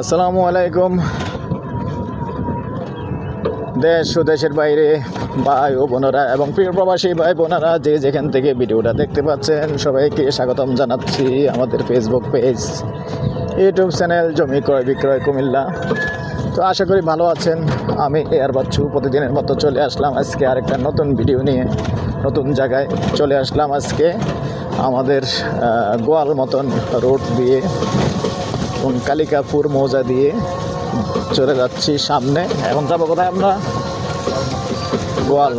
আসসালামু আলাইকুম। দেশ ও দেশের বাইরে ভাই ও বোনেরা এবং প্রিয় প্রবাসী ভাই বোনেরা যে যেখান থেকে ভিডিওটা দেখতে পাচ্ছেন, সবাইকে স্বাগতম জানাচ্ছি আমাদের ফেসবুক পেজ ইউটিউব চ্যানেল জমি ক্রয় বিক্রয় কুমিল্লা। তো আশা করি ভালো আছেন। আমি এয়ার বাচ্চু, প্রতিদিনের মতো চলে আসলাম আজকে আরেকটা নতুন ভিডিও নিয়ে, নতুন জায়গায় চলে আসলাম আজকে। আমাদের গোয়াল মতন রোড দিয়ে এবং কালিকাপুর মৌজা দিয়ে চলে যাচ্ছি সামনে। এখন যাব কোথায় আমরা? গোয়াল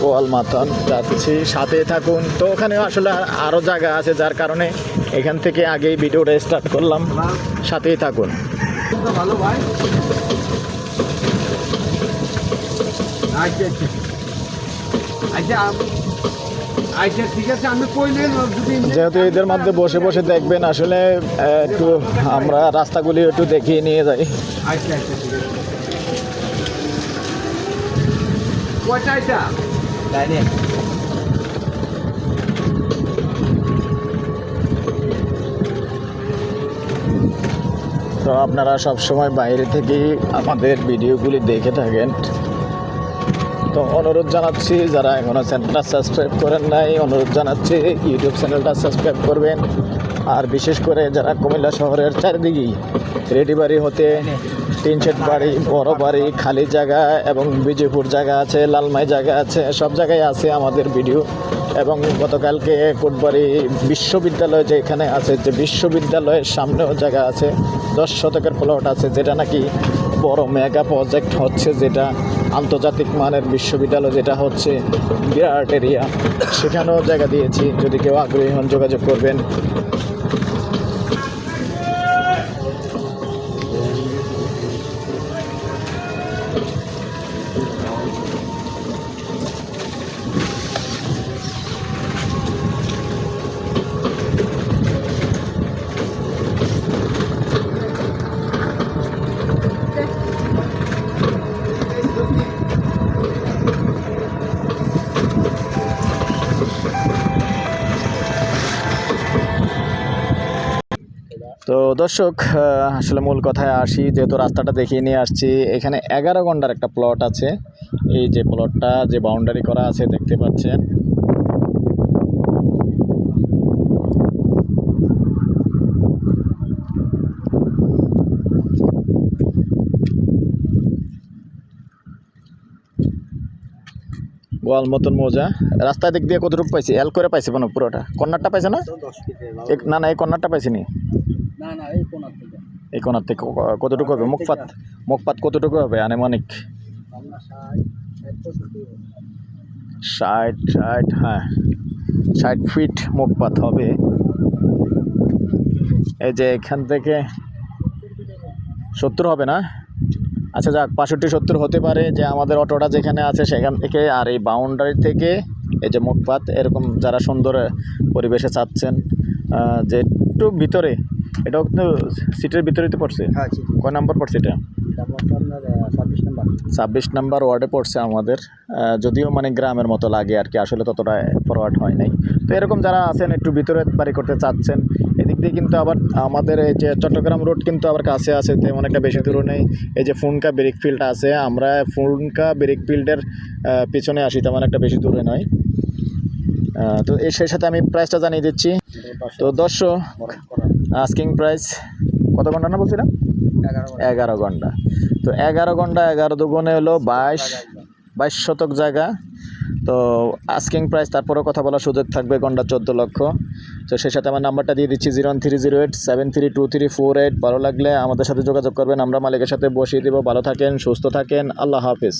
গোয়াল মাতন যাচ্ছি সাথে থাকুন। তো ওখানে আসলে আরও জায়গা আছে, যার কারণে এখান থেকে আগেই ভিডিওটা স্টার্ট করলাম। সাথেই থাকুন। ভালো ভাই আচ্ছা। আচ্ছা আচ্ছা আম- আচ্ছা ঠিক আছে আমি কইলেন যদি যেহেতু এদের মধ্যে বসে বসে দেখবেন আসলে একটু আমরা রাস্তাগুলি একটু দেখিয়ে নিয়ে যাই। তো আপনারা সব সময় বাইরে থেকেই আমাদের ভিডিওগুলি দেখে থাকেন। তো অনুরোধ জানাচ্ছি, যারা এখনও চ্যানেলটা সাবস্ক্রাইব করেন নাই, অনুরোধ জানাচ্ছি ইউটিউব চ্যানেলটা সাবস্ক্রাইব করবেন। আর বিশেষ করে যারা কুমিল্লা শহরের চারিদিকেই রেডি বাড়ি হতে টিন শেড বাড়ি, বড় বাড়ি, খালি জায়গা এবং বিজয়পুর জায়গা আছে, লালমাই জায়গা আছে, সব জায়গায় আছে আমাদের ভিডিও। এবং গতকালকে কোটবাড়ি বিশ্ববিদ্যালয় যে এখানে আছে, যে বিশ্ববিদ্যালয়ের সামনেও জায়গা আছে, দশ শতকের প্লট আছে, যেটা নাকি বড় মেগা প্রজেক্ট হচ্ছে যেটা। আন্তর্জাতিক মানের বিশ্ববিদ্যালয় যেটা হচ্ছে বিরাট এরিয়া। সেখানেও জায়গা দিয়েছি। যদি কেউ আগ্রহী হন যোগাযোগ করবেন। তো দর্শক আসলে মূল কথায় আসি যেহেতু রাস্তাটা দেখিয়ে নিয়ে আসছি এখানে এগারো ঘণ্টার একটা প্লট আছে। এই যে প্লটটা যে বাউন্ডারি করা আছে দেখতে পাচ্ছেন। গোয়াল মতন মৌজা। রাস্তার দিক দিয়ে কতটুকু পাইছি? এল করে পাইছে মানে পুরোটা। কর্নারটা পাইছে না? না না এই কর্নারটা পাইছি নি। না না এই কোনার থেকে। এই থেকে কতটুকু হবে? মুখপাত? মুখপাত কতটুকু হবে? আনুমানিক? ষাট ষাট হ্যাঁ। ষাট ফিট মুখপাত হবে। এই যে এখান থেকে সত্তর হবে না? আচ্ছা যাক বাষট্টি সত্তর হতে পারে যে আমাদের অটোটা যেখানে আছে সেখান থেকে আর এই বাউন্ডারি থেকে এই যে মুখপাত এরকম যারা সুন্দর পরিবেশে চাচ্ছেন যে একটু ভিতরে এটাও কিন্তু সিটের ভিতরেই তো পড়ছে? হ্যাঁ কয় নম্বর পড়ছে এটা? আপনার ছাব্বিশ নম্বর। ছাব্বিশ নাম্বার ওয়ার্ডে পড়ছে আমাদের। যদিও মানে গ্রামের মতো লাগে আর কি আসলে ততটা ফরওয়ার্ড হয় নাই। তো এরকম যারা আছেন একটু ভিতরে বাড়ি করতে চাচ্ছেন এদিক দিয়ে কিন্তু আবার আমাদের এই যে চট্টগ্রাম রোড কিন্তু আবার কাছে আছে তেমন একটা বেশি দূর নেই। এই যে ফুনকা ব্রেক ফিল্ড আছে আমরা ফুনকা ব্রেক ফিল্ডের পিছনে আসি তেমন একটা বেশি দূরে নয়। তো এর সেই সাথে আমি প্রাইসটা জানিয়ে দিচ্ছি। তো দশশো আস্কিং প্রাইস কত ঘণ্টা না বলছিলাম? এগারো এগারো ঘণ্টা। তো এগারো ঘণ্টা এগারো দুগুণে হলো বাইশ বাইশ শতক জায়গা। তো আস্কিং প্রাইস তারপরেও কথা বলার সুযোগ থাকবে ঘণ্টা চোদ্দ লক্ষ। তো সেই সাথে আমার নাম্বারটা দিয়ে দিচ্ছি zero three zero eight seven three two three four eight ভালো লাগলে আমাদের সাথে যোগাযোগ করবেন। আমরা মালিকের সাথে বসিয়ে দেবো। ভালো থাকেন সুস্থ থাকেন। আল্লাহ হাফিজ।